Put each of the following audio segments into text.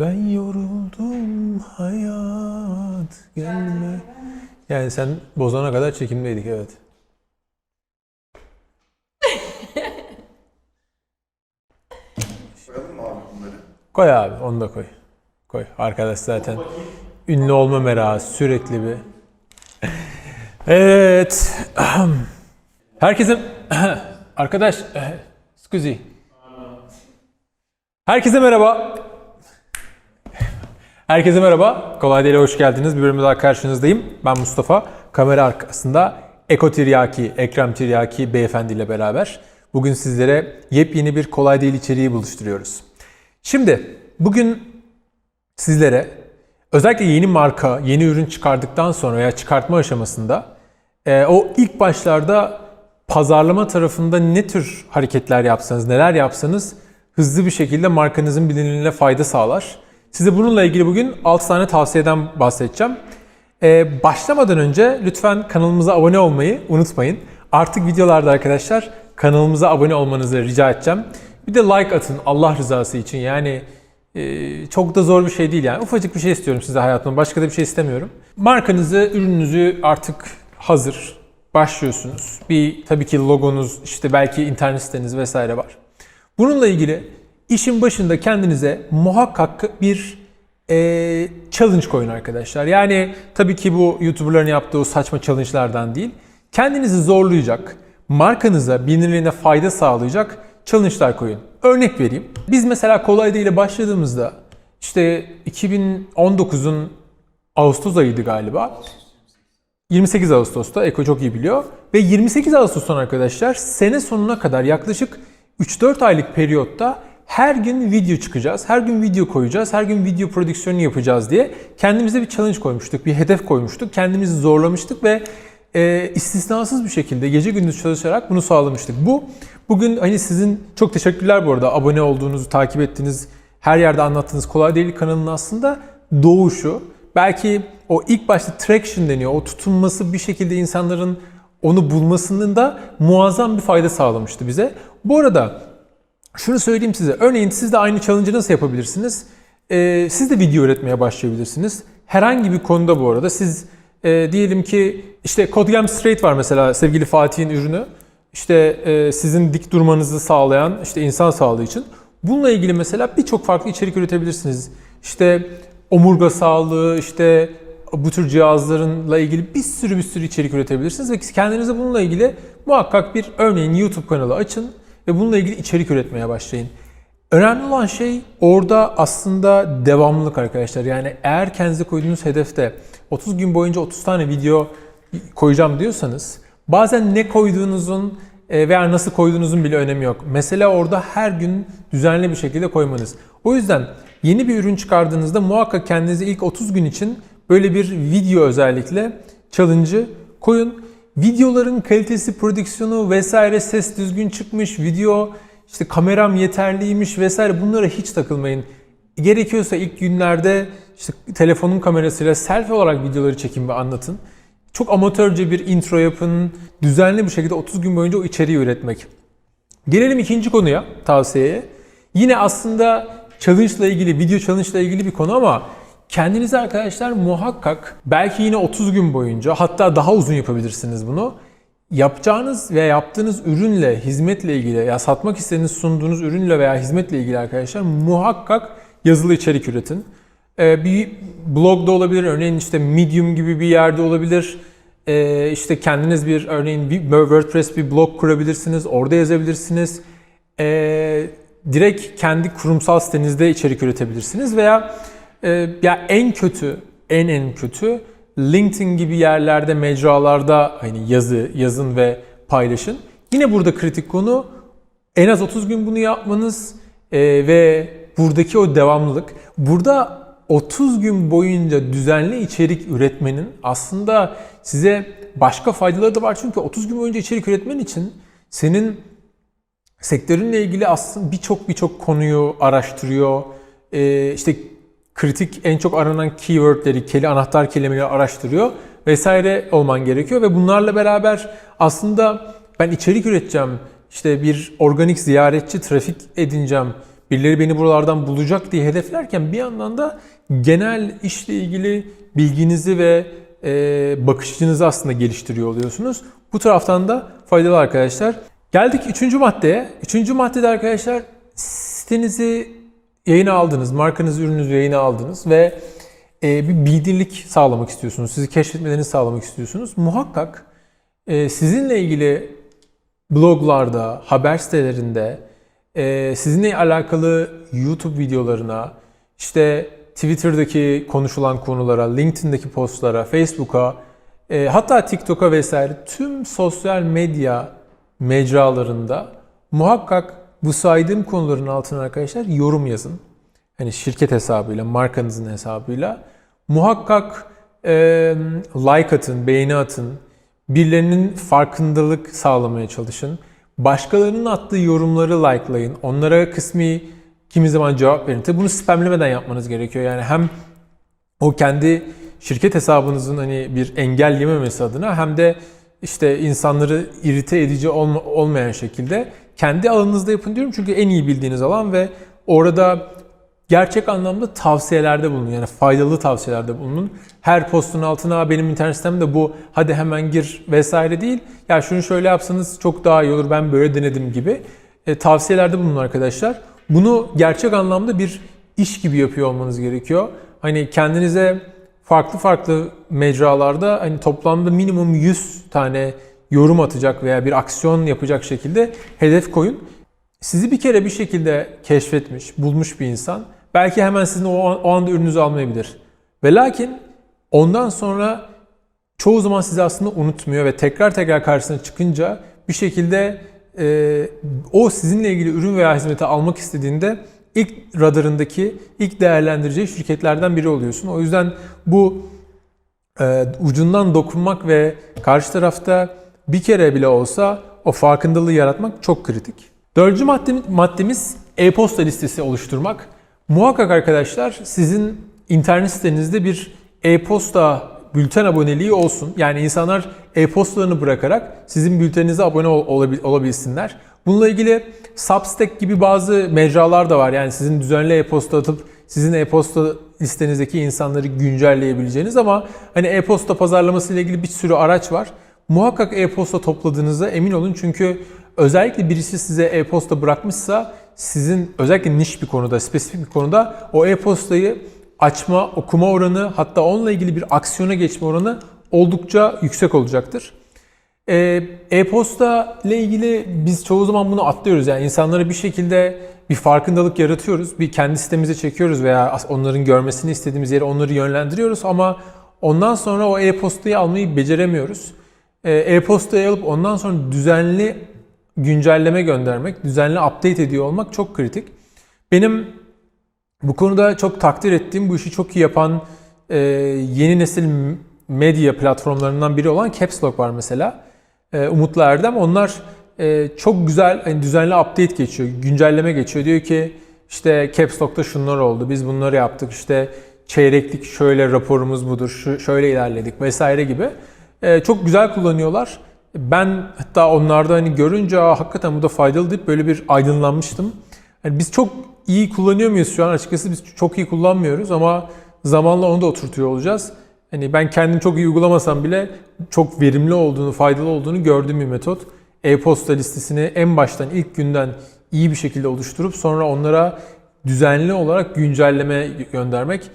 Ben yoruldum hayat gelme. Yani sen bozana kadar çekimdeydik evet. Koyalım mı abi bunları? Koy abi onu da koy. Koy. Arkadaş zaten ünlü olma merakı sürekli bir. Evet. Herkese arkadaş scusi. Herkese merhaba. Herkese merhaba. Kolay değil hoş geldiniz. Bir bölümde daha karşınızdayım. Ben Mustafa. Kamera arkasında Eko Tiryaki, Ekrem Tiryaki beyefendi ile beraber bugün sizlere yepyeni bir kolay değil içeriği buluşturuyoruz. Şimdi bugün sizlere özellikle yeni marka, yeni ürün çıkardıktan sonra veya çıkartma aşamasında e, o ilk başlarda pazarlama tarafında ne tür hareketler yapsanız, neler yapsanız hızlı bir şekilde markanızın bilinirliğine fayda sağlar. Size bununla ilgili bugün 6 tane tavsiyeden bahsedeceğim. E, başlamadan önce lütfen kanalımıza abone olmayı unutmayın. Artık videolarda arkadaşlar kanalımıza abone olmanızı rica edeceğim. Bir de like atın Allah rızası için. Yani ee, çok da zor bir şey değil yani. Ufacık bir şey istiyorum size hayatımda. Başka da bir şey istemiyorum. Markanızı, ürününüzü artık hazır. Başlıyorsunuz. Bir tabii ki logonuz, işte belki internet siteniz vesaire var. Bununla ilgili işin başında kendinize muhakkak bir e, challenge koyun arkadaşlar. Yani tabii ki bu YouTuber'ların yaptığı saçma challenge'lardan değil. Kendinizi zorlayacak, markanıza, bilinirliğine fayda sağlayacak challenge'lar koyun. Örnek vereyim. Biz mesela kolay ile başladığımızda işte 2019'un Ağustos ayıydı galiba. 28 Ağustos'ta Eko çok iyi biliyor. Ve 28 Ağustos'tan arkadaşlar sene sonuna kadar yaklaşık 3-4 aylık periyotta her gün video çıkacağız, her gün video koyacağız, her gün video prodüksiyonu yapacağız diye kendimize bir challenge koymuştuk, bir hedef koymuştuk. Kendimizi zorlamıştık ve e, istisnasız bir şekilde gece gündüz çalışarak bunu sağlamıştık. Bu bugün hani sizin çok teşekkürler bu arada abone olduğunuzu, takip ettiğiniz, her yerde anlattığınız Kolay Değil kanalının aslında doğuşu. Belki o ilk başta traction deniyor. O tutunması bir şekilde insanların onu bulmasının da muazzam bir fayda sağlamıştı bize. Bu arada şunu söyleyeyim size. Örneğin siz de aynı challenge'ı nasıl yapabilirsiniz? Ee, siz de video üretmeye başlayabilirsiniz. Herhangi bir konuda bu arada siz e, diyelim ki işte Codegam Straight var mesela sevgili Fatih'in ürünü. İşte e, sizin dik durmanızı sağlayan işte insan sağlığı için. Bununla ilgili mesela birçok farklı içerik üretebilirsiniz. İşte omurga sağlığı, işte bu tür cihazlarınla ilgili bir sürü bir sürü içerik üretebilirsiniz ve kendinize bununla ilgili muhakkak bir örneğin YouTube kanalı açın ve bununla ilgili içerik üretmeye başlayın. Önemli olan şey orada aslında devamlılık arkadaşlar. Yani eğer kendinize koyduğunuz hedefte 30 gün boyunca 30 tane video koyacağım diyorsanız bazen ne koyduğunuzun e, veya nasıl koyduğunuzun bile önemi yok. Mesele orada her gün düzenli bir şekilde koymanız. O yüzden yeni bir ürün çıkardığınızda muhakkak kendinize ilk 30 gün için böyle bir video özellikle challenge'ı koyun. Videoların kalitesi, prodüksiyonu vesaire ses düzgün çıkmış, video işte kameram yeterliymiş vesaire bunlara hiç takılmayın. Gerekiyorsa ilk günlerde işte telefonun kamerasıyla selfie olarak videoları çekin ve anlatın. Çok amatörce bir intro yapın. Düzenli bir şekilde 30 gün boyunca o içeriği üretmek. Gelelim ikinci konuya, tavsiyeye. Yine aslında challenge ile ilgili, video challenge ile ilgili bir konu ama kendinize arkadaşlar muhakkak belki yine 30 gün boyunca hatta daha uzun yapabilirsiniz bunu. Yapacağınız veya yaptığınız ürünle, hizmetle ilgili ya satmak istediğiniz sunduğunuz ürünle veya hizmetle ilgili arkadaşlar muhakkak yazılı içerik üretin. Ee, bir blogda olabilir, örneğin işte Medium gibi bir yerde olabilir. Ee, işte kendiniz bir örneğin bir WordPress bir blog kurabilirsiniz, orada yazabilirsiniz. Ee, direkt kendi kurumsal sitenizde içerik üretebilirsiniz veya e, ya en kötü, en en kötü LinkedIn gibi yerlerde, mecralarda hani yazı, yazın ve paylaşın. Yine burada kritik konu en az 30 gün bunu yapmanız e, ve buradaki o devamlılık. Burada 30 gün boyunca düzenli içerik üretmenin aslında size başka faydaları da var. Çünkü 30 gün boyunca içerik üretmen için senin sektörünle ilgili aslında birçok birçok konuyu araştırıyor. Ee, işte kritik en çok aranan keywordleri, keli anahtar kelimeleri araştırıyor vesaire olman gerekiyor ve bunlarla beraber aslında ben içerik üreteceğim, işte bir organik ziyaretçi trafik edineceğim, birileri beni buralardan bulacak diye hedeflerken bir yandan da genel işle ilgili bilginizi ve e, bakış açınızı aslında geliştiriyor oluyorsunuz. Bu taraftan da faydalı arkadaşlar. Geldik üçüncü maddeye. Üçüncü maddede arkadaşlar sitenizi yayına aldınız, markanızı, ürününüzü yayına aldınız ve e, bir bildirlik sağlamak istiyorsunuz. Sizi keşfetmelerini sağlamak istiyorsunuz. Muhakkak e, sizinle ilgili bloglarda, haber sitelerinde, e, sizinle alakalı YouTube videolarına, işte Twitter'daki konuşulan konulara, LinkedIn'deki postlara, Facebook'a, e, hatta TikTok'a vesaire tüm sosyal medya mecralarında muhakkak bu saydığım konuların altına arkadaşlar yorum yazın. Hani şirket hesabıyla, markanızın hesabıyla. Muhakkak e, like atın, beğeni atın. Birilerinin farkındalık sağlamaya çalışın. Başkalarının attığı yorumları likelayın. Onlara kısmi kimi zaman cevap verin. Tabi bunu spamlemeden yapmanız gerekiyor. Yani hem o kendi şirket hesabınızın hani bir engel yememesi adına hem de işte insanları irite edici olma, olmayan şekilde kendi alanınızda yapın diyorum. Çünkü en iyi bildiğiniz alan ve orada gerçek anlamda tavsiyelerde bulunun. Yani faydalı tavsiyelerde bulunun. Her postun altına benim internet sitemde bu hadi hemen gir vesaire değil. Ya şunu şöyle yapsanız çok daha iyi olur ben böyle denedim gibi e, tavsiyelerde bulunun arkadaşlar. Bunu gerçek anlamda bir iş gibi yapıyor olmanız gerekiyor. Hani kendinize farklı farklı mecralarda hani toplamda minimum 100 tane yorum atacak veya bir aksiyon yapacak şekilde hedef koyun. Sizi bir kere bir şekilde keşfetmiş, bulmuş bir insan belki hemen sizin o, o anda ürününüzü almayabilir. Ve lakin ondan sonra çoğu zaman sizi aslında unutmuyor ve tekrar tekrar karşısına çıkınca bir şekilde e, o sizinle ilgili ürün veya hizmeti almak istediğinde ilk radarındaki, ilk değerlendireceği şirketlerden biri oluyorsun. O yüzden bu e, ucundan dokunmak ve karşı tarafta bir kere bile olsa o farkındalığı yaratmak çok kritik. Dördüncü maddemiz, maddemiz e-posta listesi oluşturmak. Muhakkak arkadaşlar sizin internet sitenizde bir e-posta bülten aboneliği olsun. Yani insanlar e-postalarını bırakarak sizin bülteninize abone ol, olabilsinler. Bununla ilgili Substack gibi bazı mecralar da var. Yani sizin düzenli e-posta atıp sizin e-posta listenizdeki insanları güncelleyebileceğiniz ama hani e-posta pazarlaması ile ilgili bir sürü araç var. Muhakkak e-posta topladığınızda emin olun çünkü özellikle birisi size e-posta bırakmışsa sizin özellikle niş bir konuda, spesifik bir konuda o e-postayı açma, okuma oranı hatta onunla ilgili bir aksiyona geçme oranı oldukça yüksek olacaktır. Ee, E-posta ile ilgili biz çoğu zaman bunu atlıyoruz. Yani insanlara bir şekilde bir farkındalık yaratıyoruz. Bir kendi sitemize çekiyoruz veya onların görmesini istediğimiz yere onları yönlendiriyoruz ama ondan sonra o e-postayı almayı beceremiyoruz. Ee, E-postayı alıp ondan sonra düzenli güncelleme göndermek, düzenli update ediyor olmak çok kritik. Benim bu konuda çok takdir ettiğim, bu işi çok iyi yapan e, yeni nesil medya platformlarından biri olan Caps Lock var mesela. E, Umutlu Erdem. Onlar e, çok güzel hani düzenli update geçiyor, güncelleme geçiyor. Diyor ki işte Caps Lock'ta şunlar oldu, biz bunları yaptık, işte çeyreklik şöyle raporumuz budur, şu, şöyle ilerledik vesaire gibi. E, çok güzel kullanıyorlar. Ben hatta onlarda hani görünce hakikaten bu da faydalı deyip böyle bir aydınlanmıştım. Yani biz çok iyi kullanıyor muyuz şu an? Açıkçası biz çok iyi kullanmıyoruz ama zamanla onu da oturtuyor olacağız. Hani ben kendim çok iyi uygulamasam bile çok verimli olduğunu, faydalı olduğunu gördüğüm bir metot. E-posta listesini en baştan ilk günden iyi bir şekilde oluşturup sonra onlara düzenli olarak güncelleme göndermek.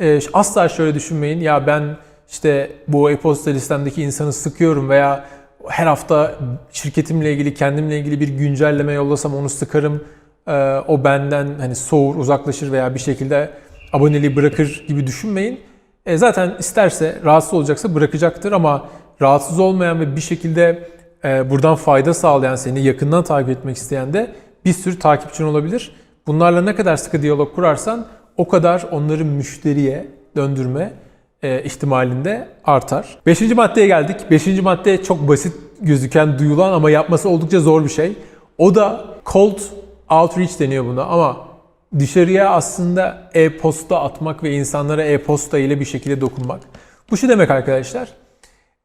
Ee, asla şöyle düşünmeyin ya ben işte bu e-posta listemdeki insanı sıkıyorum veya her hafta şirketimle ilgili, kendimle ilgili bir güncelleme yollasam onu sıkarım. Ee, o benden hani soğur, uzaklaşır veya bir şekilde aboneliği bırakır gibi düşünmeyin. E zaten isterse rahatsız olacaksa bırakacaktır ama rahatsız olmayan ve bir şekilde e, buradan fayda sağlayan seni yakından takip etmek isteyen de bir sürü takipçin olabilir. Bunlarla ne kadar sıkı diyalog kurarsan o kadar onları müşteriye döndürme e, ihtimalinde artar. Beşinci maddeye geldik. Beşinci madde çok basit gözüken, duyulan ama yapması oldukça zor bir şey. O da cold outreach deniyor buna ama dışarıya aslında e-posta atmak ve insanlara e-posta ile bir şekilde dokunmak. Bu şu demek arkadaşlar.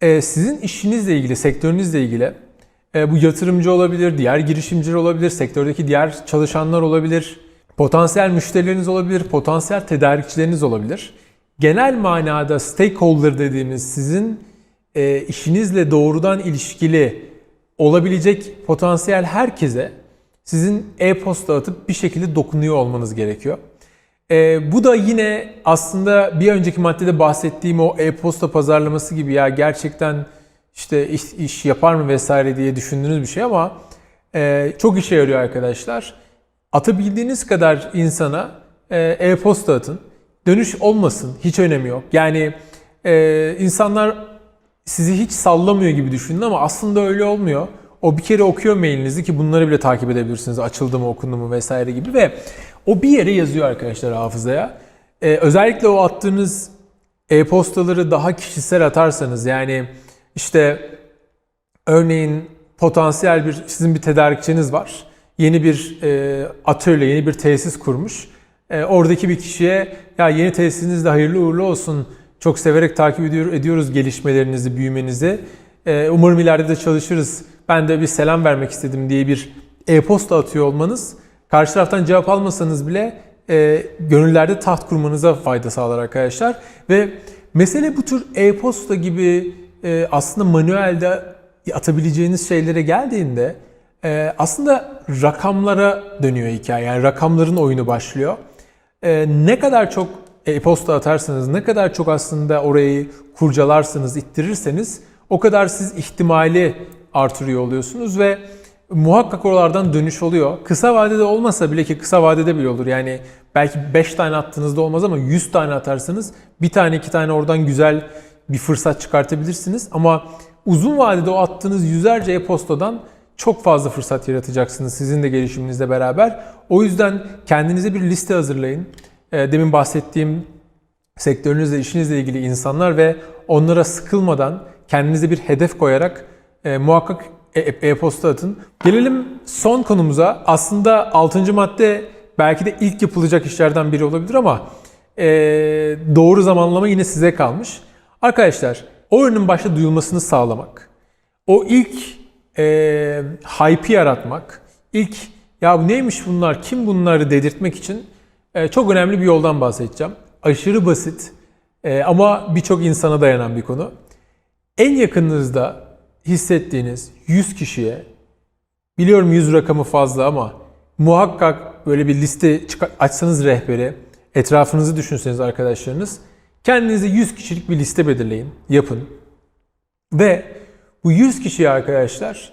E, sizin işinizle ilgili, sektörünüzle ilgili e, bu yatırımcı olabilir, diğer girişimciler olabilir, sektördeki diğer çalışanlar olabilir. Potansiyel müşterileriniz olabilir, potansiyel tedarikçileriniz olabilir. Genel manada stakeholder dediğimiz sizin e, işinizle doğrudan ilişkili olabilecek potansiyel herkese sizin e-posta atıp bir şekilde dokunuyor olmanız gerekiyor. E, bu da yine aslında bir önceki maddede bahsettiğim o e-posta pazarlaması gibi ya gerçekten işte iş, iş yapar mı vesaire diye düşündüğünüz bir şey ama e, çok işe yarıyor arkadaşlar. Atabildiğiniz kadar insana e, e-posta atın. Dönüş olmasın, hiç önemi yok. Yani e, insanlar sizi hiç sallamıyor gibi düşünün ama aslında öyle olmuyor. O bir kere okuyor mailinizi ki bunları bile takip edebilirsiniz. Açıldı mı, okundu mu vesaire gibi ve o bir yere yazıyor arkadaşlar hafızaya. Ee, özellikle o attığınız e-postaları daha kişisel atarsanız yani işte örneğin potansiyel bir sizin bir tedarikçiniz var. Yeni bir e, atölye, yeni bir tesis kurmuş. E, oradaki bir kişiye ya yeni tesisiniz de hayırlı uğurlu olsun. Çok severek takip ediyor, ediyoruz gelişmelerinizi, büyümenizi. E, umarım ileride de çalışırız. Ben de bir selam vermek istedim diye bir e-posta atıyor olmanız karşı taraftan cevap almasanız bile e, gönüllerde taht kurmanıza fayda sağlar arkadaşlar. Ve mesele bu tür e-posta gibi e, aslında manuelde atabileceğiniz şeylere geldiğinde e, aslında rakamlara dönüyor hikaye. Yani rakamların oyunu başlıyor. E, ne kadar çok e-posta atarsanız, ne kadar çok aslında orayı kurcalarsınız, ittirirseniz o kadar siz ihtimali artırıyor oluyorsunuz ve muhakkak oralardan dönüş oluyor. Kısa vadede olmasa bile ki kısa vadede bile olur. Yani belki 5 tane attığınızda olmaz ama 100 tane atarsanız bir tane iki tane oradan güzel bir fırsat çıkartabilirsiniz. Ama uzun vadede o attığınız yüzlerce e-postadan çok fazla fırsat yaratacaksınız sizin de gelişiminizle beraber. O yüzden kendinize bir liste hazırlayın. Ee, demin bahsettiğim sektörünüzle, işinizle ilgili insanlar ve onlara sıkılmadan kendinize bir hedef koyarak e, muhakkak e- e-posta atın. Gelelim son konumuza. Aslında 6. madde belki de ilk yapılacak işlerden biri olabilir ama e, doğru zamanlama yine size kalmış. Arkadaşlar o ürünün başta duyulmasını sağlamak, o ilk e, hype'i yaratmak, ilk ya bu neymiş bunlar, kim bunları dedirtmek için e, çok önemli bir yoldan bahsedeceğim. Aşırı basit e, ama birçok insana dayanan bir konu. En yakınınızda hissettiğiniz 100 kişiye biliyorum 100 rakamı fazla ama muhakkak böyle bir liste açsanız rehberi etrafınızı düşünseniz arkadaşlarınız kendinize 100 kişilik bir liste belirleyin yapın ve bu 100 kişiye arkadaşlar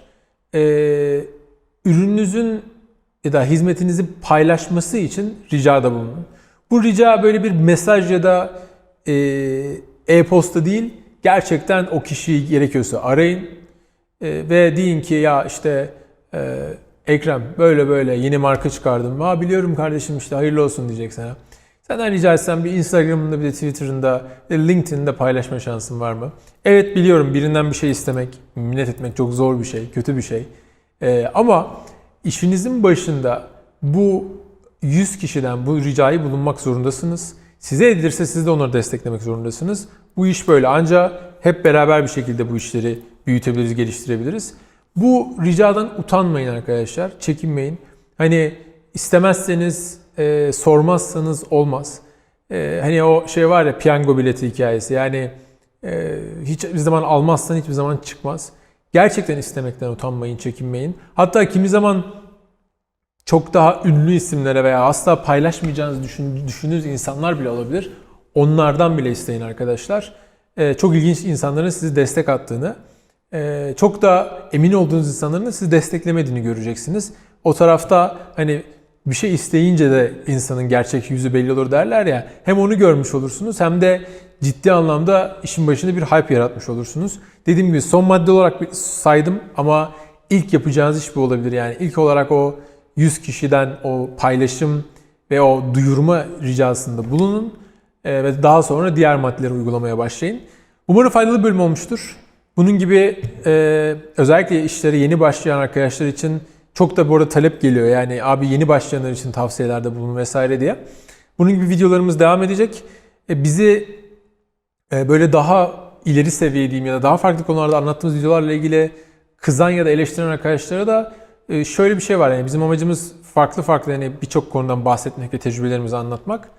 e, ürününüzün ya da hizmetinizi paylaşması için ricada bulunun. Bu rica böyle bir mesaj ya da e, e-posta değil gerçekten o kişiyi gerekiyorsa arayın e, ve deyin ki ya işte e, Ekrem böyle böyle yeni marka çıkardım. Ha biliyorum kardeşim işte hayırlı olsun diyecek sana. Senden rica etsem bir Instagram'ında bir de Twitter'ında, LinkedIn'de paylaşma şansın var mı? Evet biliyorum birinden bir şey istemek, minnet etmek çok zor bir şey, kötü bir şey. E, ama işinizin başında bu 100 kişiden bu ricayı bulunmak zorundasınız. Size edilirse siz de onları desteklemek zorundasınız. Bu iş böyle ancak hep beraber bir şekilde bu işleri büyütebiliriz, geliştirebiliriz. Bu ricadan utanmayın arkadaşlar, çekinmeyin. Hani istemezseniz, e, sormazsanız olmaz. E, hani o şey var ya piyango bileti hikayesi yani e, hiçbir zaman almazsan hiçbir zaman çıkmaz. Gerçekten istemekten utanmayın, çekinmeyin. Hatta kimi zaman çok daha ünlü isimlere veya asla paylaşmayacağınızı düşün, düşündüğünüz insanlar bile olabilir. Onlardan bile isteyin arkadaşlar. Ee, çok ilginç insanların sizi destek attığını, e, çok da emin olduğunuz insanların da sizi desteklemediğini göreceksiniz. O tarafta hani bir şey isteyince de insanın gerçek yüzü belli olur derler ya. Hem onu görmüş olursunuz hem de ciddi anlamda işin başında bir hype yaratmış olursunuz. Dediğim gibi son madde olarak saydım ama ilk yapacağınız iş bu olabilir. Yani ilk olarak o 100 kişiden o paylaşım ve o duyurma ricasında bulunun e, ve daha sonra diğer maddeleri uygulamaya başlayın. Umarım faydalı bir bölüm olmuştur. Bunun gibi e, özellikle işlere yeni başlayan arkadaşlar için çok da bu arada talep geliyor. Yani abi yeni başlayanlar için tavsiyelerde bulun vesaire diye. Bunun gibi videolarımız devam edecek. E, bizi e, böyle daha ileri seviye diyeyim ya da daha farklı konularda anlattığımız videolarla ilgili kızan ya da eleştiren arkadaşlara da e, şöyle bir şey var. Yani bizim amacımız farklı farklı hani birçok konudan bahsetmek ve tecrübelerimizi anlatmak